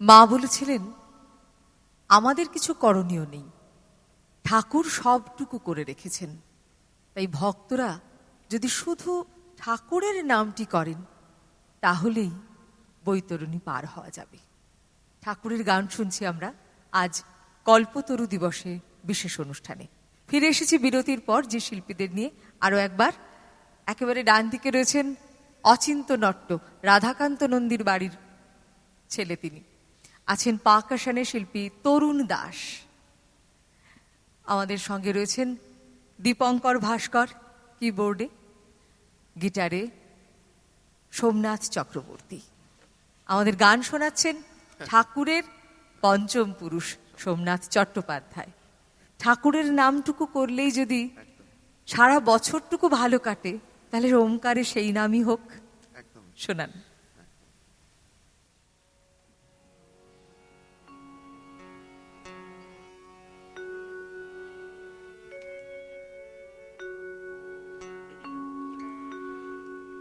মা বলেছিলেন, আমাদের কিছু করণীয় নেই। ঠাকুর সবটুকু করে রেখেছেন। তাই ভক্তরা যদি শুধু ঠাকুরের নামটি করেন, তাহলেই বৈতরণী পার হওয়া যাবে। ঠাকুরের গান শুনছি আমরা আজ কল্পতরু দিবসে বিশেষ অনুষ্ঠানে। ফিরে এসেছি বিরতির পর, যে শিল্পীদের নিয়ে আরও একবার। একেবারে ডান দিকে রয়েছেন অচিন্ত নট্ট রাধাকান্ত নন্দীর বাড়ির ছেলে তিনি। আছেন পাকাশানের শিল্পী তরুণ দাস। আমাদের সঙ্গে রয়েছেন দীপঙ্কর ভাস্কর কিবোর্ডে গিটারে সোমনাথ চক্রবর্তী। আমাদের গান শোনাচ্ছেন ঠাকুরের পঞ্চম পুরুষ সোমনাথ চট্টোপাধ্যায়। ঠাকুরের নামটুকু করলেই যদি সারা বছরটুকু ভালো কাটে তাহলে ওমকারে সেই নামই হোক। শোনান।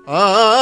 ওমকারে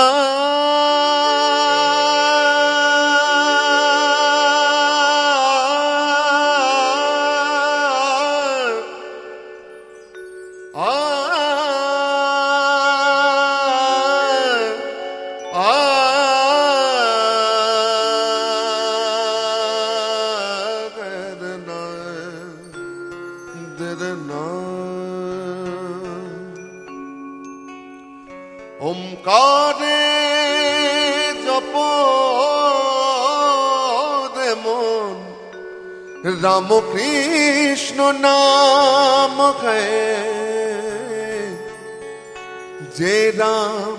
রাম কৃষ্ণ নাম যে রাম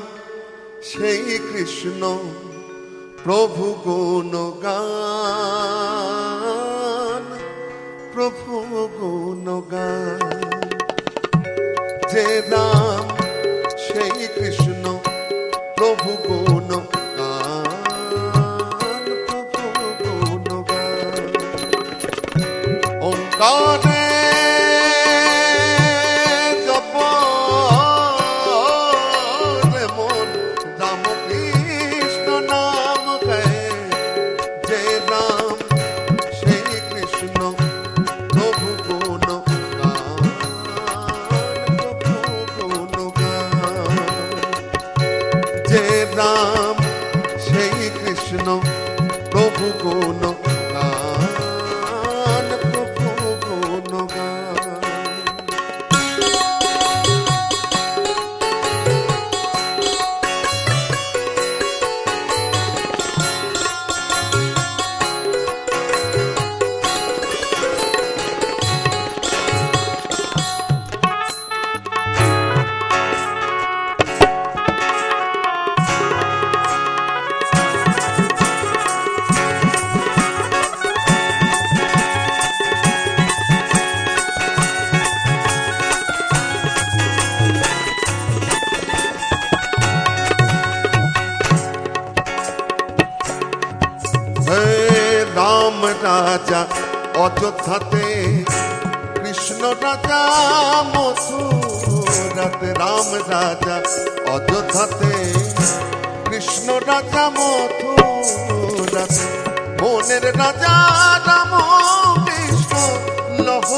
সেই কৃষ্ণ প্রভু গুণ গান প্রভু গুণ গান যে নাম সেই কৃষ্ণ 然后 রাজা রাম কৃষ্ণ লহ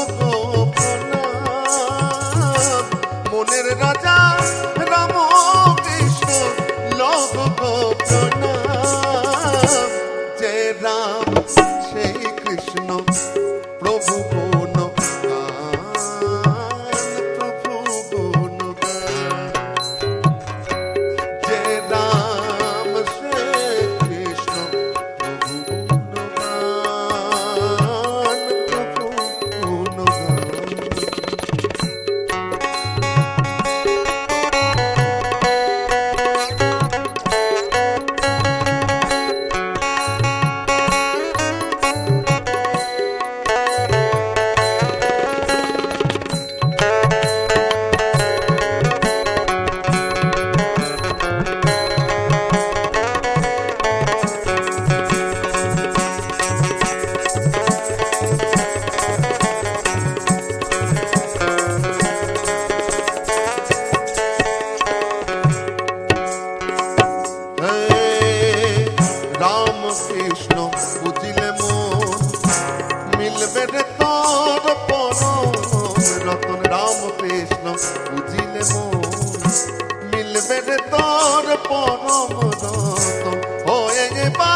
হয়ে বা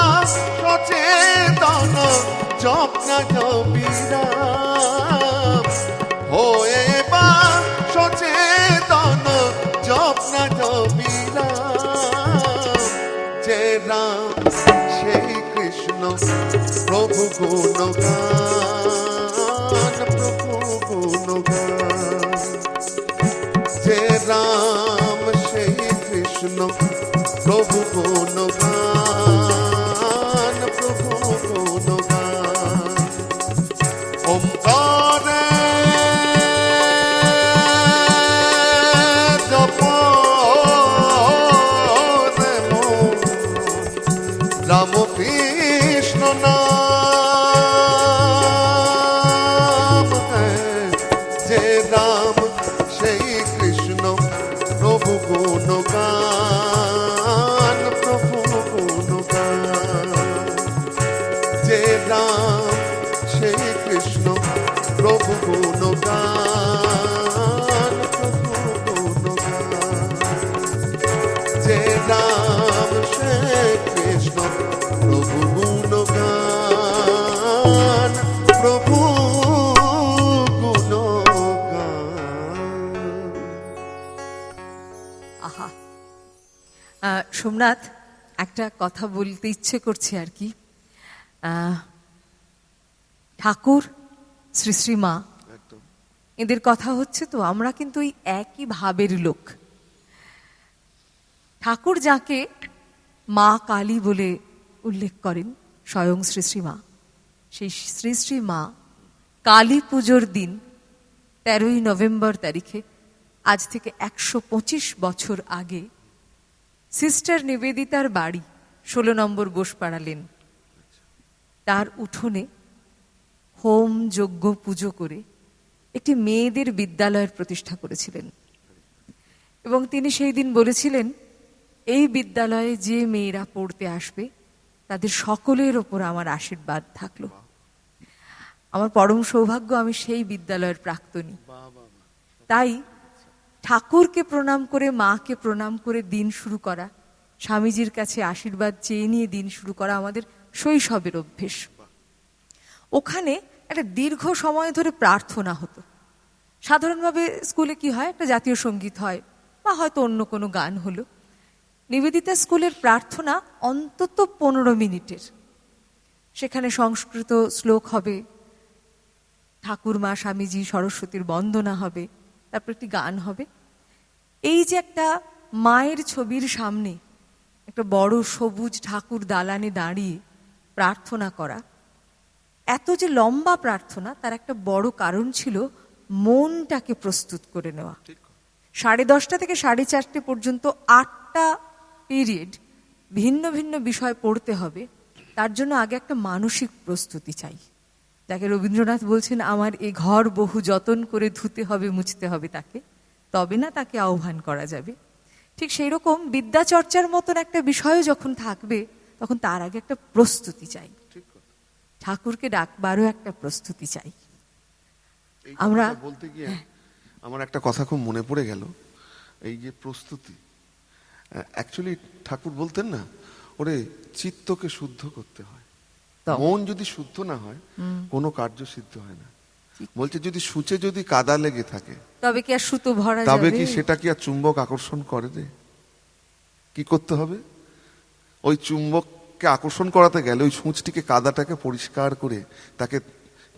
সচেতন যত্ন জবিরাম হয়ে বা সচেতন যত্ন জবিরাম যে রাম, সেই কৃষ্ণ, প্রভু গুণগান প্রভু গুণগান। যে রাম, সেই কৃষ্ণ, প্রভু গুণগান। রাম কৃষ্ণ নাম একটা কথা বলতে ইচ্ছে করছে আর কি। ঠাকুর শ্রী শ্রী মা এদের কথা হচ্ছে তো আমরা কিন্তু ওই একই ভাবের লোক। ঠাকুর যাকে মা কালী বলে উল্লেখ করেন স্বয়ং শ্রী শ্রী মা সেই শ্রী শ্রী মা কালী পুজোর দিন তেরোই নভেম্বর তারিখে আজ থেকে একশো পঁচিশ বছর আগে সিস্টার নিবেদিতার বাড়ি ষোলো নম্বর বোসপাড়া লেন। তার উঠোনে হোম যজ্ঞ পুজো করে একটি মেয়েদের বিদ্যালয়ের প্রতিষ্ঠা করেছিলেন। এবং তিনি সেই দিন বলেছিলেন, এই বিদ্যালয়ে যে মেয়েরা পড়তে আসবে, তাদের সকলের ওপর আমার আশীর্বাদ থাকল। আমার পরম সৌভাগ্য, আমি সেই বিদ্যালয়ের প্রাক্তনী। তাই ঠাকুরকে প্রণাম করে, মাকে প্রণাম করে দিন শুরু করা স্বামীজির কাছে আশীর্বাদ চেয়ে নিয়ে দিন শুরু করা আমাদের শৈশবের অভ্যেস। ওখানে একটা দীর্ঘ সময় ধরে প্রার্থনা হতো। সাধারণভাবে স্কুলে কি হয়, একটা জাতীয় সংগীত হয় বা হয়তো অন্য কোনো গান হলো। নিবেদিতা স্কুলের প্রার্থনা অন্তত পনেরো মিনিটের। সেখানে সংস্কৃত শ্লোক হবে ঠাকুর মা স্বামীজি, সরস্বতীর বন্দনা হবে, তারপর একটি গান হবে। এই যে একটা মায়ের ছবির সামনে একটা বড় সবুজ ঠাকুর দালানে দাঁড়িয়ে প্রার্থনা করা। এত যে লম্বা প্রার্থনা তার একটা বড় কারণ ছিল মনটাকে প্রস্তুত করে নেওয়া। সাড়ে দশটা থেকে সাড়ে চারটে পর্যন্ত আটটা পিরিয়ড ভিন্ন ভিন্ন বিষয় পড়তে হবে। তার জন্য আগে একটা মানসিক প্রস্তুতি চাই। যাকে রবীন্দ্রনাথ বলছেন আমার এ ঘর বহু যতন করে ধুতে হবে মুছতে হবে তাকে। তবে না তাকে আহ্বান করা যাবে। ঠিক সেই রকম বিদ্যাচর্চার মতন একটা বিষয়ও যখন থাকবে তখন তার আগে একটা প্রস্তুতি চাই। ঠাকুরকে ডাকবারও একটা প্রস্তুতি চাই। আমরা- বলতে গিয়ে আমার একটা কথা খুব মনে পড়ে গেল এই যে প্রস্তুতি। অ্যাকচুয়ালি ঠাকুর বলতেন না ওরে চিত্তকে শুদ্ধ করতে হয়। তো মন যদি শুদ্ধ না হয় কোনো কার্য সিদ্ধ হয় না। বলছে যদি সূচে যদি কাদা লেগে থাকে তবে কি আর সুতো ভরা যাবে তবে কি সেটা কি আর চুম্বক আকর্ষণ করে রে কি করতে হবে? ওই চুম্বককে আকর্ষণ করাতে গেলে ওই সূঁচটিকে কাদাটাকে পরিষ্কার করে তাকে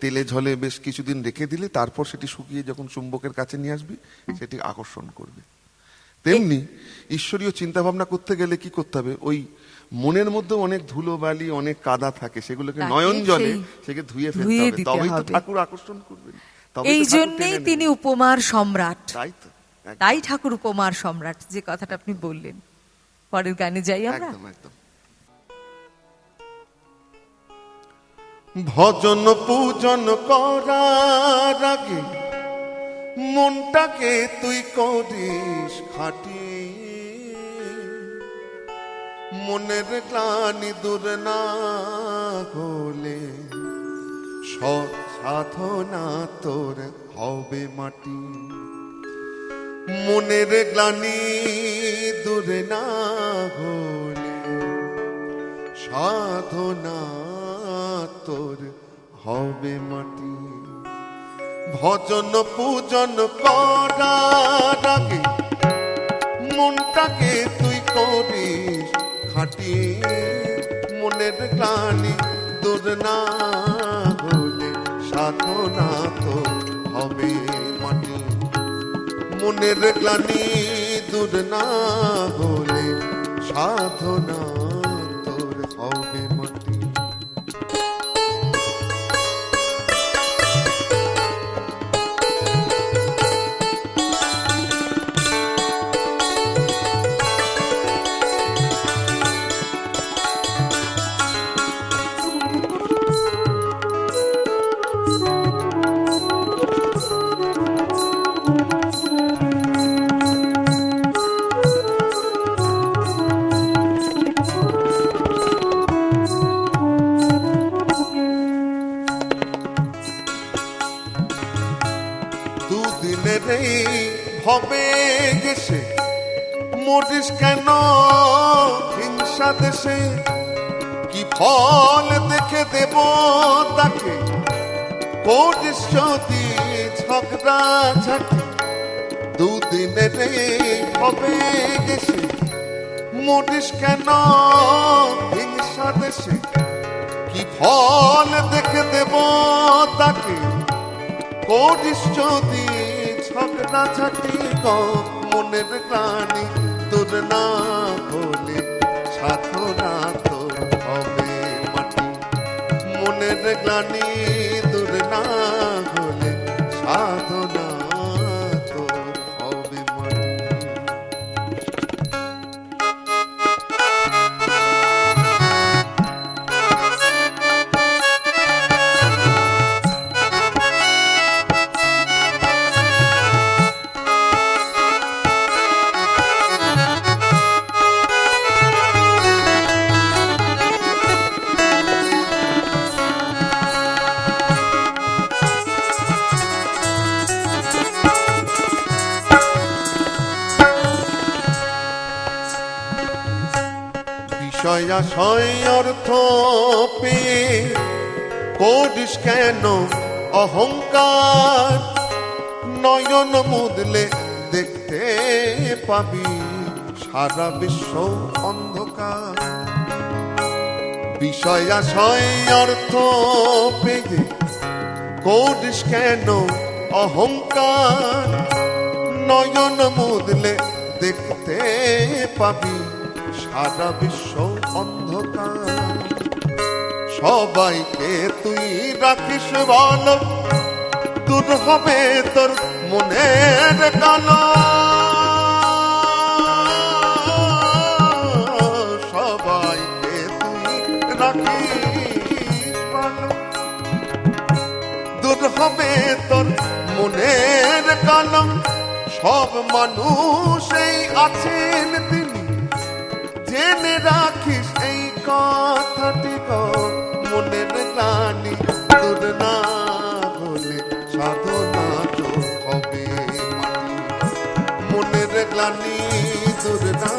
তেলে ঝলে বেশ কিছুদিন রেখে দিলে তারপর সেটি শুকিয়ে যখন চুম্বকের কাছে নিয়ে আসবি সেটি আকর্ষণ করবে। তেমনি ঈশ্বরীয় চিন্তা ভাবনা করতে গেলে কি করতে হবে? ওই মনের মধ্যে অনেক ধুলো বালি অনেক কাদা থাকে সেগুলোকে নয়ন জলে সেকে ধুয়ে ফেলতে হবে। তবেই তো ঠাকুর আকর্ষণ করবেন। এই জন্যেই তিনি উপমার সম্রাট। তাই তো তাই ঠাকুর উপমার সম্রাট যে কথাটা আপনি বললেন। পরের গানে যাই আমরা। একদম একদম। ভজন পূজন করার আগে মনটাকে তুই করিস খাটি। মনের গ্লানি দূর না হলে সৎ সাধনা তোর হবে মাটি। মনের গ্লানি দূরে না হলে সাধনা তোর হবে মাটি। ভজন পূজন করার আগে মনটাকে তুই করিস খাটি মনের গ্লানি দূর না হলে সাধনা তো হবে মাটি। মনের গ্লানি দূর না হলে সাধনা হবে গেছে? মরিস কেন? হিংসা দেশে কি ফল দেখে দেব তাকে? করিস যদি ঝগড়া ঝাঁটি, দুদিনের এই হবে গেছে? মরিস কেন? হিংসা দেশে কি ফল দেখে দেব তাকে? করিস যদি ঝগড়া ঝাঁটি মনের প্রাণী, তোর না হলে সাধনা তোর হবে মাটি। মনের গ্লানি, তোর না হলে সাধনা বিষয়াশয় অর্থ পেয়ে কেন অহংকার? নয়ন মুদলে দেখতে পাবি সারা বিশ্ব অন্ধকার। বিষয়াশয় অর্থ পেয়ে করিস কেন অহংকার? নয়ন মুদলে দেখতে পাবি সারা বিশ্ব অন্ধকার। সবাইকে তুই রাখিস ভালো দূর হবে তোর মনের কালো সবাইকে তুই রাখিস ভালো দূর হবে তোর মনের কালম সব মানুষই আছেন তিনি জেনে রাখিস এই কথাটি মনের গ্লানি দূর না হলে সাধনা তো হবে মনের গ্লানি দূর না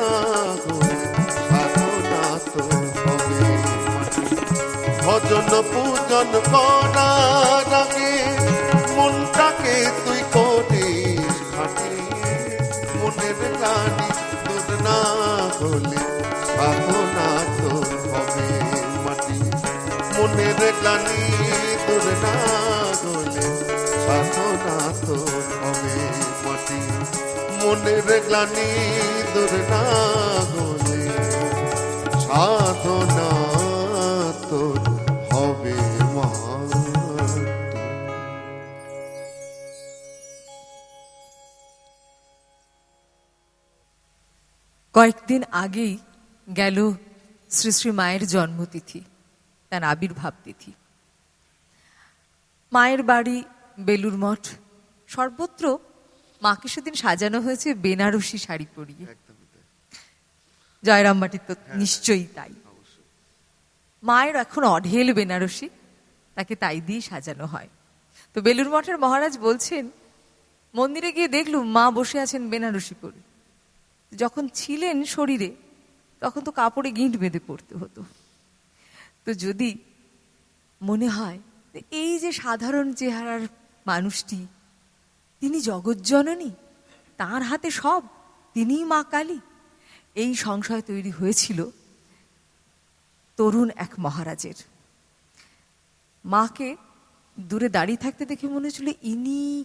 হলে সাধনা তো হবে ভজন পূজন করার আগে মনটাকে তুই করিস মনের গানি তোর না হলে সাধনা তো হবে মাটি। মনের গ্লানি তোর না হলে সাধনা তো হবে মাটি। মনের গ্লানি তোর না গলে, সাধনা তোর কয়েকদিন আগেই গেল শ্রী শ্রী মায়ের জন্মতিথি তার আবির্ভাব তিথি। মায়ের বাড়ি বেলুর মঠ সর্বত্র মাকে সেদিন সাজানো হয়েছে বেনারসি শাড়ি পরিয়ে। জয়রামবাটির তো নিশ্চয়ই তাই। মায়ের এখন অঢেল বেনারসি তাকে তাই দিয়ে সাজানো হয়। তো বেলুর মঠের মহারাজ বলছেন মন্দিরে গিয়ে দেখলুম মা বসে আছেন বেনারসি পরে। যখন ছিলেন শরীরে, তখন তো কাপড়ে গিঁট বেঁধে পড়তে হতো। তো যদি মনে হয় এই যে সাধারণ চেহারার মানুষটি, তিনি জগজ্জননী, তার হাতে সব, তিনিই মা কালী, এই সংশয় তৈরি হয়েছিল তরুণ এক মহারাজের। মাকে দূরে দাঁড়িয়ে থাকতে দেখে মনে হচ্ছিল, ইনি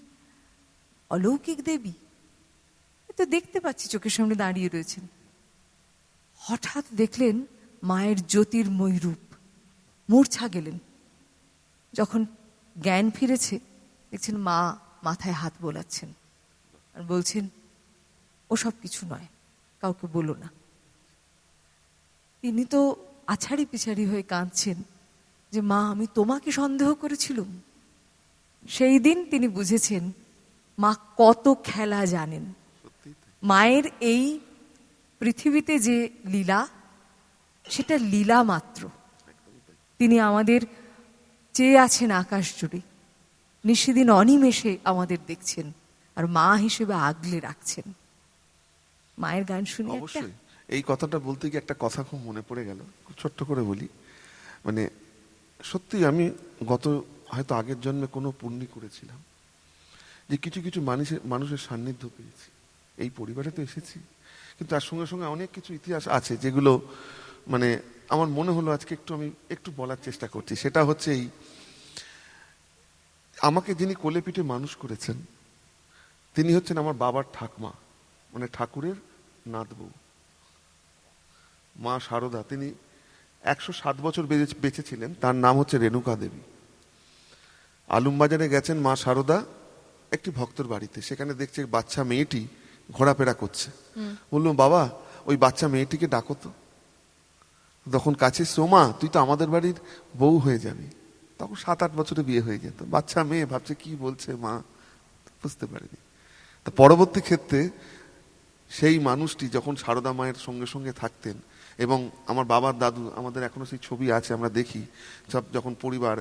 অলৌকিক দেবী তো দেখতে পাচ্ছি চোখের সামনে দাঁড়িয়ে রয়েছেন। হঠাৎ দেখলেন মায়ের জ্যোতির্ময় রূপ। মূর্ছা গেলেন। যখন জ্ঞান ফিরেছে, দেখছেন মা মাথায় হাত বোলাচ্ছেন আর বলছেন ওসব কিছু নয়, কাউকে বলো না। তিনি তো আছাড়ি পিছাড়ি হয়ে কাঁদছেন যে, মা, আমি তোমাকে সন্দেহ করেছিলুম। সেই দিন তিনি বুঝেছেন মা কত খেলা জানেন। মায়ের এই পৃথিবীতে যে লীলা, সেটা লীলা মাত্র। তিনি আমাদের চেয়ে আছেন আকাশ জুড়ে। নিশিদিন অনিমেষে আমাদের দেখছেন আর মা হিসেবে আগলে রাখছেন। মায়ের গান শুনি অবশ্যই। এই কথাটা বলতে গিয়ে একটা কথা খুব মনে পড়ে গেল। ছোট্ট করে বলি। মানে সত্যি আমি গত হয়তো আগের জন্মে কোনো পুণ্যি করেছিলাম যে কিছু কিছু মানুষের মানুষের সান্নিধ্য পেয়েছি। এই পরিবারে তো এসেছি। কিন্তু তার সঙ্গে সঙ্গে অনেক কিছু ইতিহাস আছে যেগুলো মানে আমার মনে হলো আজকে একটু আমি একটু বলার চেষ্টা করছি। সেটা হচ্ছে এই, আমাকে যিনি কোলে পিঠে মানুষ করেছেন, তিনি হচ্ছেন আমার বাবার ঠাকমা মানে ঠাকুরের নাতবউ। মা শারদা তিনি একশো সাত বছর বেঁচে- ছিলেন তার নাম হচ্ছে রেণুকা দেবী। আলুমবাজারে গেছেন মা শারদা একটি ভক্তর বাড়িতে। সেখানে দেখছে বাচ্চা মেয়েটি ঘোরাফেরা করছে। বলল বাবা ওই বাচ্চা মেয়েটিকে ডাকো তো। তখন কাছে সোমা তুই তো আমাদের বাড়ির বউ হয়ে যাবি। তখন সাত আট বছরে বিয়ে হয়ে যেত। বাচ্চা মেয়ে ভাবছে কি বলছে মা বুঝতে পারিনি। তা পরবর্তী ক্ষেত্রে সেই মানুষটি যখন সারদা মায়ের সঙ্গে সঙ্গে থাকতেন এবং আমার বাবার দাদু আমাদের এখনও সেই ছবি আছে আমরা দেখি সব যখন পরিবার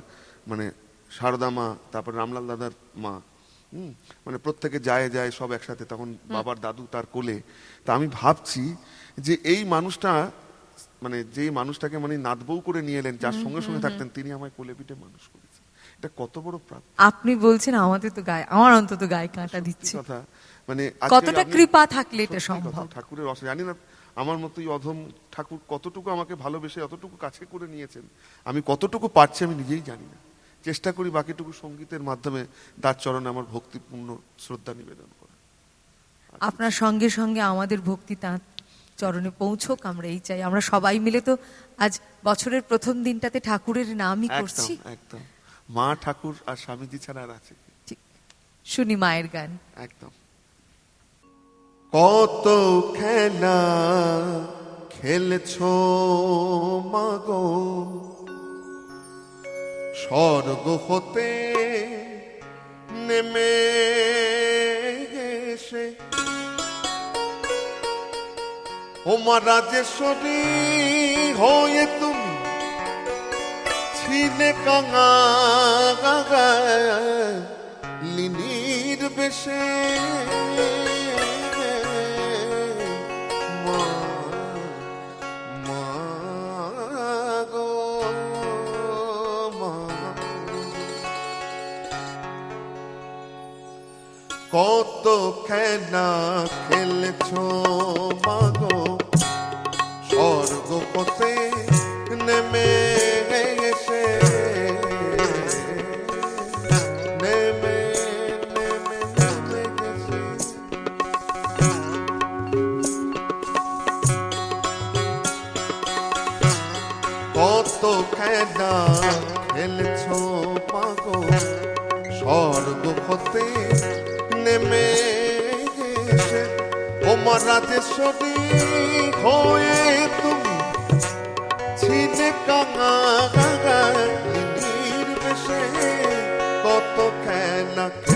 মানে সারদা মা তারপর রামলাল দাদার মা হুম। মানে প্রত্যেকে যায় যায় সব একসাথে। তখন বাবার দাদু তার কোলে। তা আমি ভাবছি যে এই মানুষটা মানে যে মানুষটাকে মানে নাতবউ করে নিয়ে এলেন যার সঙ্গে সঙ্গে থাকতেন তিনি আমায় কোলে পিঠে মানুষ করেছেন। এটা কত বড় প্রাপ্তি। আপনি বলছেন আমাদের তো গায়ে আমার অন্তত গায়ে কাঁটা দিচ্ছে। কথা। মানে কতটা কৃপা থাকলে এটা সম্ভব? ঠাকুরের অসে জানি না আমার মতোই অধম ঠাকুর কতটুকু আমাকে ভালোবেসে অতটুকু কাছে করে নিয়েছেন। আমি কতটুকু পারছি আমি নিজেই জানি না। চেষ্টা করি বাকিটুকু সঙ্গীতের মাধ্যমে তার চরণে আমার ভক্তিপূর্ণ শ্রদ্ধা নিবেদন করা আপনার সঙ্গে সঙ্গে আমাদের ভক্তি তাঁর চরণে পৌঁছোক আমরা এই চাই। আমরা সবাই মিলে তো আজ বছরের প্রথম দিনটাতে ঠাকুরের নামই করছি। একদম। মা ঠাকুর আর স্বামীজি ছাড়া আর আছে শুনি মায়ের গান। একদম। কত খেলা খেলছ মাগো স্বর্গ হতে নেমে এসে। ওমা রাজেশ্বরী হয়ে তুমি ছিলে কাঙা লিনির বেশে। কত খেলা খেলছ মাগো? স্বর্গ পথে নেমে এসে, নেমে নেমে নেমে গেছে কত খেলা খেলছ পাগো স্বর্গ পথে নেমে গেছে ওমা রাজেশ্বরী হয়ে তুমি ছিলে কাঙা কত খেলা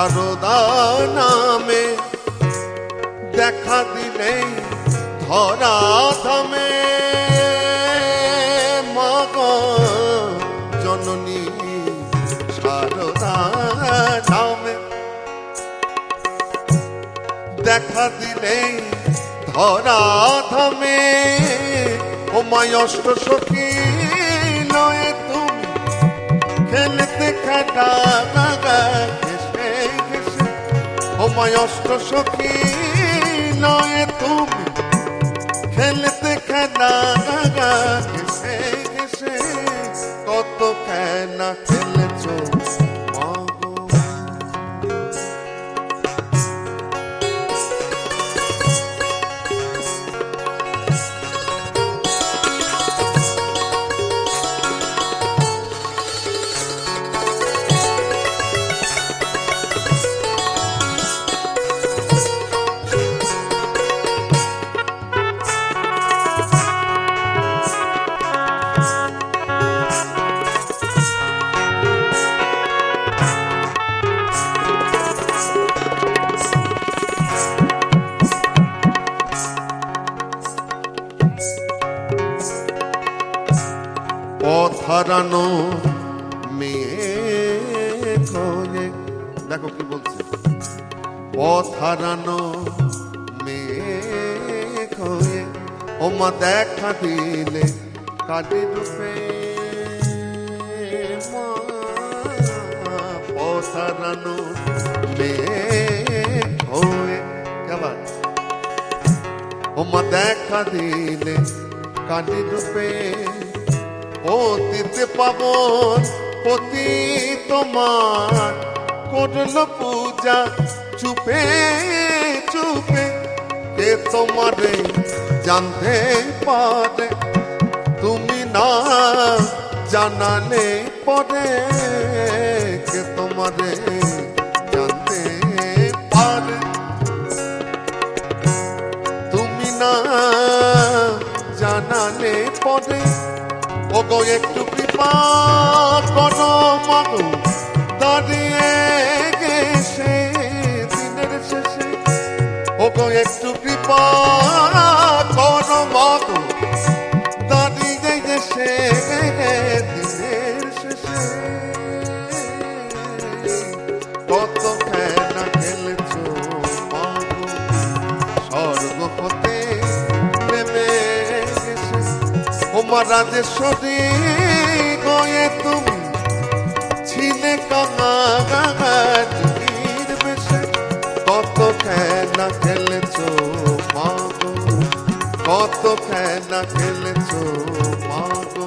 সারদা নামে দেখা দিলেই ধরা থামে মগ জননী সারদা নামে দেখা দিলেই ধরা থামে ও মায়ষ্ট সখী নয় তুমি খেলতে ঘেসে ও মায়ষ্ট সখী নয় তুমি। খেলতে খেলা ঘেসে ঘেসে কত খেলা খেলেছ। পথ মেয়ে খোঁজে। দেখো কি বলছে। পথ হারানো মেয়ে খোঁজে। ও মা দেখা দিলে কালি রূপে। পথ হারানো মেয়ে খোঁজে। কেমন? ও মা দেখা দিলে কালি রূপে। অতীতে পাবন পতি তোমার। করল পূজা, চুপে চুপে। কে তোমারে জানতে পারে? তুমি না জানালে পরে। কে তোমারে জানতে পারে? তুমি না জানালে পরে। ওগো একটু কৃপা করো মাগো। দাঁড়িয়ে গেছে দিনের শেষে। ওগো, একটু কৃপা করো মাগো। দাঁড়িয়ে গেছে দিনের শেষে। কত গয়ে ছিলে বেশে। কত খেলা খেলেছো মাগো কত খেলা মাগো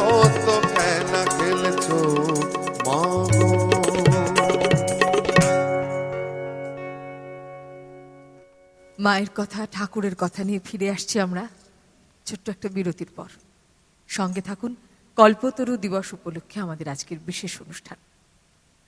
কত খেলা মাগো মায়ের কথা, ঠাকুরের কথা নিয়ে ফিরে আসছি আমরা। ছোট্ট একটা বিরতির পর। সঙ্গে থাকুন কল্পতরু দিবস উপলক্ষে আমাদের আজকের বিশেষ অনুষ্ঠান।